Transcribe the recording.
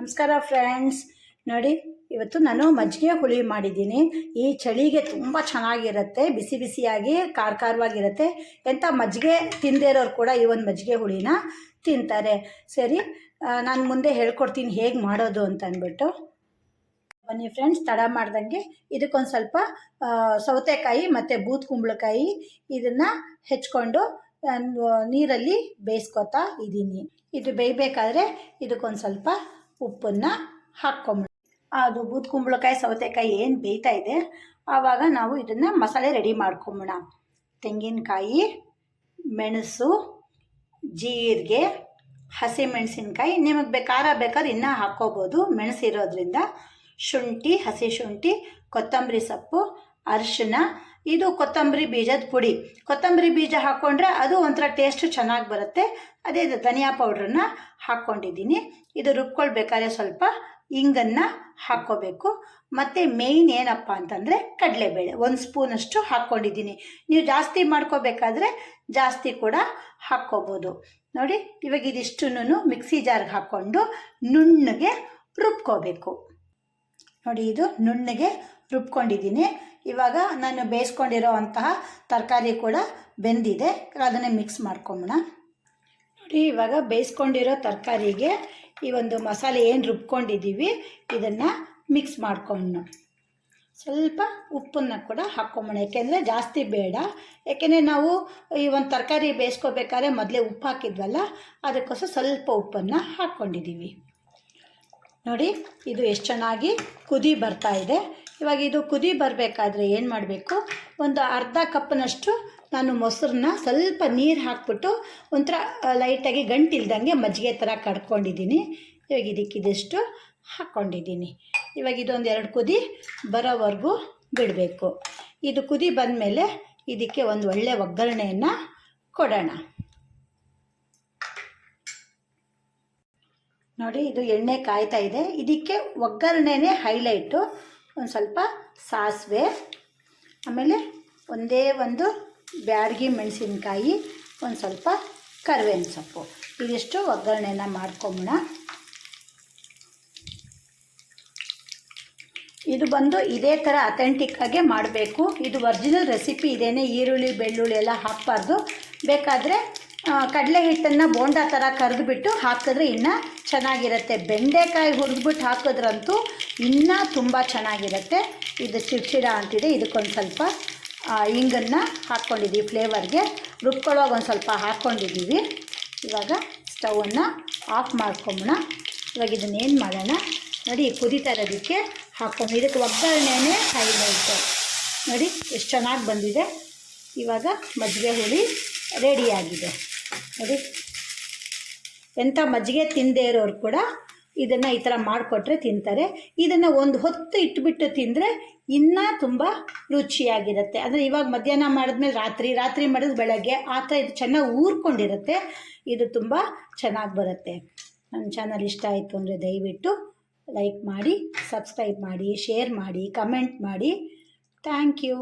ನಮಸ್ಕಾರ ಫ್ರೆಂಡ್ಸ್. ನೋಡಿ, ಇವತ್ತು ನಾನು ಮಜ್ಜಿಗೆ ಹುಳಿ ಮಾಡಿದ್ದೀನಿ. ಈ ಚಳಿಗೆ ತುಂಬ ಚೆನ್ನಾಗಿರುತ್ತೆ, ಬಿಸಿ ಬಿಸಿಯಾಗಿ, ಖಾರ ಖಾರವಾಗಿರುತ್ತೆ. ಎಂಥ ಮಜ್ಜಿಗೆ ತಿಂದೇ ಇರೋರು ಕೂಡ ಈ ಒಂದು ಮಜ್ಜಿಗೆ ಹುಳಿನ ತಿಂತಾರೆ. ಸರಿ ನಾನು ಮುಂದೆ ಹೇಳ್ಕೊಡ್ತೀನಿ ಹೇಗೆ ಮಾಡೋದು ಅಂತ ಅಂದ್ಬಿಟ್ಟು. ಬನ್ನಿ ಫ್ರೆಂಡ್ಸ್, ತಡ ಮಾಡ್ದಂಗೆ. ಇದಕ್ಕೊಂದು ಸ್ವಲ್ಪ ಸೌತೆಕಾಯಿ ಮತ್ತು ಬೂತ್ ಕುಂಬಳಕಾಯಿ ಇದನ್ನು ಹೆಚ್ಕೊಂಡು ನೀರಲ್ಲಿ ಬೇಯಿಸ್ಕೊತಾ ಇದ್ದೀನಿ ಇದು ಬೇಯಬೇಕಾದ್ರೆ ಇದಕ್ಕೊಂದು ಸ್ವಲ್ಪ ಉಪ್ಪನ್ನು ಹಾಕ್ಕೊಂಬಿಡಿ. ಅದು ಬೂತ್ ಕುಂಬಳಕಾಯಿ, ಸೌತೆಕಾಯಿ ಏನು ಬೇಯ್ತಾ ಇದೆ, ಆವಾಗ ನಾವು ಇದನ್ನು ಮಸಾಲೆ ರೆಡಿ ಮಾಡ್ಕೊಂಬಿಡೋಣ. ತೆಂಗಿನಕಾಯಿ, ಮೆಣಸು, ಜೀರಿಗೆ, ಹಸಿಮೆಣಸಿನ್ಕಾಯಿ, ನಿಮಗೆ ಬೇಕಾರ ಬೇಕಾದ್ರೆ ಇನ್ನೂ ಹಾಕ್ಕೋಬೋದು. ಮೆಣಸಿರೋದ್ರಿಂದ ಶುಂಠಿ, ಹಸಿ ಶುಂಠಿ, ಕೊತ್ತಂಬರಿ ಸೊಪ್ಪು, ಅರಿಶಿನ ಇದು ಕೊತ್ತಂಬರಿ ಬೀಜದ ಪುಡಿ. ಕೊತ್ತಂಬರಿ ಬೀಜ ಹಾಕ್ಕೊಂಡ್ರೆ ಅದು ಒಂಥರ ಟೇಸ್ಟ್ ಚೆನ್ನಾಗಿ ಬರುತ್ತೆ. ಅದೇ ಇದು ಧನಿಯಾ ಪೌಡ್ರನ್ನ ಹಾಕ್ಕೊಂಡಿದ್ದೀನಿ ಇದು ರುಬ್ಕೊಳ್ಬೇಕಾದ್ರೆ ಸ್ವಲ್ಪ ಇಂಗನ್ನು ಹಾಕ್ಕೋಬೇಕು. ಮತ್ತು ಮೇಯ್ನ್ ಏನಪ್ಪ ಅಂತಂದರೆ ಕಡಲೆಬೇಳೆ. ಒಂದು ಸ್ಪೂನಷ್ಟು ಹಾಕ್ಕೊಂಡಿದ್ದೀನಿ ನೀವು ಜಾಸ್ತಿ ಮಾಡ್ಕೋಬೇಕಾದ್ರೆ ಜಾಸ್ತಿ ಕೂಡ ಹಾಕ್ಕೋಬೋದು. ನೋಡಿ, ಇವಾಗ ಇದಿಷ್ಟನ್ನು ಮಿಕ್ಸಿ ಜಾರ್ಗೆ ಹಾಕ್ಕೊಂಡು ನುಣ್ಣಗೆ ರುಬ್ಕೋಬೇಕು. ನೋಡಿ, ಇದು ನುಣ್ಣಗೆ ರುಬ್ಕೊಂಡಿದ್ದೀನಿ. ಇವಾಗ ನಾನು ಬೇಯಿಸ್ಕೊಂಡಿರೋ ಅಂತಹ ತರಕಾರಿ ಕೂಡ ಬೆಂದಿದೆ. ಅದನ್ನೇ ಮಿಕ್ಸ್ ಮಾಡ್ಕೊಂಬೋಣ ನೋಡಿ, ಇವಾಗ ಬೇಯಿಸ್ಕೊಂಡಿರೋ ತರಕಾರಿಗೆ ಈ ಒಂದು ಮಸಾಲೆ ಏನು ರುಬ್ಕೊಂಡಿದ್ದೀವಿ, ಇದನ್ನು ಮಿಕ್ಸ್ ಮಾಡ್ಕೊಂಡು ಸ್ವಲ್ಪ ಉಪ್ಪನ್ನು ಕೂಡ ಹಾಕ್ಕೊಂಬೋಣ ಯಾಕೆಂದರೆ ಜಾಸ್ತಿ ಬೇಡ. ಯಾಕೆಂದರೆ ನಾವು ಈ ಒಂದು ತರಕಾರಿ ಬೇಯಿಸ್ಕೋಬೇಕಾದ್ರೆ ಮೊದಲೇ ಉಪ್ಪು ಹಾಕಿದ್ವಲ್ಲ, ಅದಕ್ಕೋಸ್ಕರ ಸ್ವಲ್ಪ ಉಪ್ಪನ್ನು ಹಾಕ್ಕೊಂಡಿದ್ದೀವಿ ನೋಡಿ, ಇದು ಎಷ್ಟು ಚೆನ್ನಾಗಿ ಕುದಿ ಬರ್ತಾ ಇದೆ. ಇವಾಗ ಇದು ಕುದಿ ಬರಬೇಕಾದ್ರೆ ಏನು ಮಾಡಬೇಕು? ಒಂದು ಅರ್ಧ ಕಪ್ನಷ್ಟು ನಾನು ಮೊಸರನ್ನ ಸ್ವಲ್ಪ ನೀರು ಹಾಕ್ಬಿಟ್ಟು ಒಂಥರ ಲೈಟಾಗಿ ಗಂಟಿಲ್ದಂಗೆ ಮಜ್ಜಿಗೆ ಥರ ಕಡ್ಕೊಂಡಿದ್ದೀನಿ. ಇವಾಗ ಇದಕ್ಕೆ ಇದಿಷ್ಟು ಹಾಕ್ಕೊಂಡಿದ್ದೀನಿ ಇವಾಗ ಇದೊಂದು ಎರಡು ಕುದಿ ಬರೋವರೆಗೂ ಬಿಡಬೇಕು. ಇದು ಕುದಿ ಬಂದಮೇಲೆ ಇದಕ್ಕೆ ಒಂದು ಒಳ್ಳೆಯ ಒಗ್ಗರಣೆಯನ್ನು ಕೊಡೋಣ. ನೋಡಿ, ಇದು ಎಣ್ಣೆ ಕಾಯ್ತಾ ಇದೆ. ಇದಕ್ಕೆ ಒಗ್ಗರಣೆನೇ ಹೈಲೈಟು. ಒಂದು ಸ್ವಲ್ಪ ಸಾಸಿವೆ, ಆಮೇಲೆ ಒಂದೇ ಒಂದು ಬ್ಯಾಡಗಿ ಮೆಣಸಿನ್ಕಾಯಿ, ಒಂದು ಸ್ವಲ್ಪ ಕರಿಬೇವಿನ ಸೊಪ್ಪು. ಇದಿಷ್ಟು ಒಗ್ಗರಣೆನ ಮಾಡ್ಕೊಂಬೋಣ ಇದು ಬಂದು ಇದೇ ಥರ ಅಥೆಂಟಿಕ್ಕಾಗೆ ಮಾಡಬೇಕು. ಇದು ಒರಿಜಿನಲ್ ರೆಸಿಪಿ ಇದೇನೆ ಈರುಳ್ಳಿ, ಬೆಳ್ಳುಳ್ಳಿ ಎಲ್ಲ ಹಾಕಬಾರ್ದು. ಬೇಕಾದರೆ ಕಡಲೆ ಹಿಟ್ಟನ್ನು ಬೋಂಡ ಥರ ಕರೆದುಬಿಟ್ಟು ಹಾಕಿದ್ರೆ ಇನ್ನೂ ಚೆನ್ನಾಗಿರುತ್ತೆ. ಬೆಂಡೆಕಾಯಿ ಹುರಿದ್ಬಿಟ್ಟು ಹಾಕಿದ್ರಂತೂ ಇನ್ನೂ ತುಂಬ ಚೆನ್ನಾಗಿರುತ್ತೆ. ಇದು ಚಿಡ್ಚಿಡ ಅಂತಿದೆ. ಇದಕ್ಕೊಂದು ಸ್ವಲ್ಪ ಹಿಂಗನ್ನು ಹಾಕ್ಕೊಂಡಿದ್ದೀವಿ ಫ್ಲೇವರ್ಗೆ. ರುಬ್ಕೊಳ್ಳೋವಾಗ ಒಂದು ಸ್ವಲ್ಪ ಹಾಕ್ಕೊಂಡಿದ್ದೀವಿ ಇವಾಗ ಸ್ಟವನ್ನು ಆಫ್ ಮಾಡ್ಕೊಂಬೋಣ ಇವಾಗ ಇದನ್ನೇನು ಮಾಡೋಣ? ನೋಡಿ ಕುದೀತಾ ಇರೋದಕ್ಕೆ ಹಾಕ್ಕೊಂಡು ಇದಕ್ಕೆ ಒಗ್ಗರಣೆನೇ ಬರುತ್ತೆ ನೋಡಿ, ಎಷ್ಟು ಚೆನ್ನಾಗಿ ಬಂದಿದೆ. ಇವಾಗ ಮಜ್ಜಿಗೆ ಹುಳಿ ರೆಡಿಯಾಗಿದೆ ನೋಡಿ. ಎಂಥ ಮಜ್ಜಿಗೆ ತಿಂದೇ ಇರೋರು ಕೂಡ ಇದನ್ನು ಈ ಥರ ಮಾಡಿಕೊಟ್ರೆ ತಿಂತಾರೆ. ಇದನ್ನು ಒಂದು ಹೊತ್ತು ಇಟ್ಬಿಟ್ಟು ತಿಂದರೆ ಇನ್ನೂ ತುಂಬ ರುಚಿಯಾಗಿರುತ್ತೆ. ಅಂದರೆ ಇವಾಗ ಮಧ್ಯಾಹ್ನ ಮಾಡಿದ್ಮೇಲೆ ರಾತ್ರಿ ರಾತ್ರಿ ಮಾಡಿದ ಬೆಳಗ್ಗೆ ಆ ಥರ ಇದು ಚೆನ್ನಾಗಿ ಊರ್ಕೊಂಡಿರುತ್ತೆ. ಇದು ತುಂಬ ಚೆನ್ನಾಗಿ ಬರುತ್ತೆ. ನನ್ನ ಚಾನಲ್ ಇಷ್ಟ ಆಯಿತು ಅಂದರೆ ದಯವಿಟ್ಟು ಲೈಕ್ ಮಾಡಿ, ಸಬ್ಸ್ಕ್ರೈಬ್ ಮಾಡಿ, ಶೇರ್ ಮಾಡಿ, ಕಮೆಂಟ್ ಮಾಡಿ. Thank you.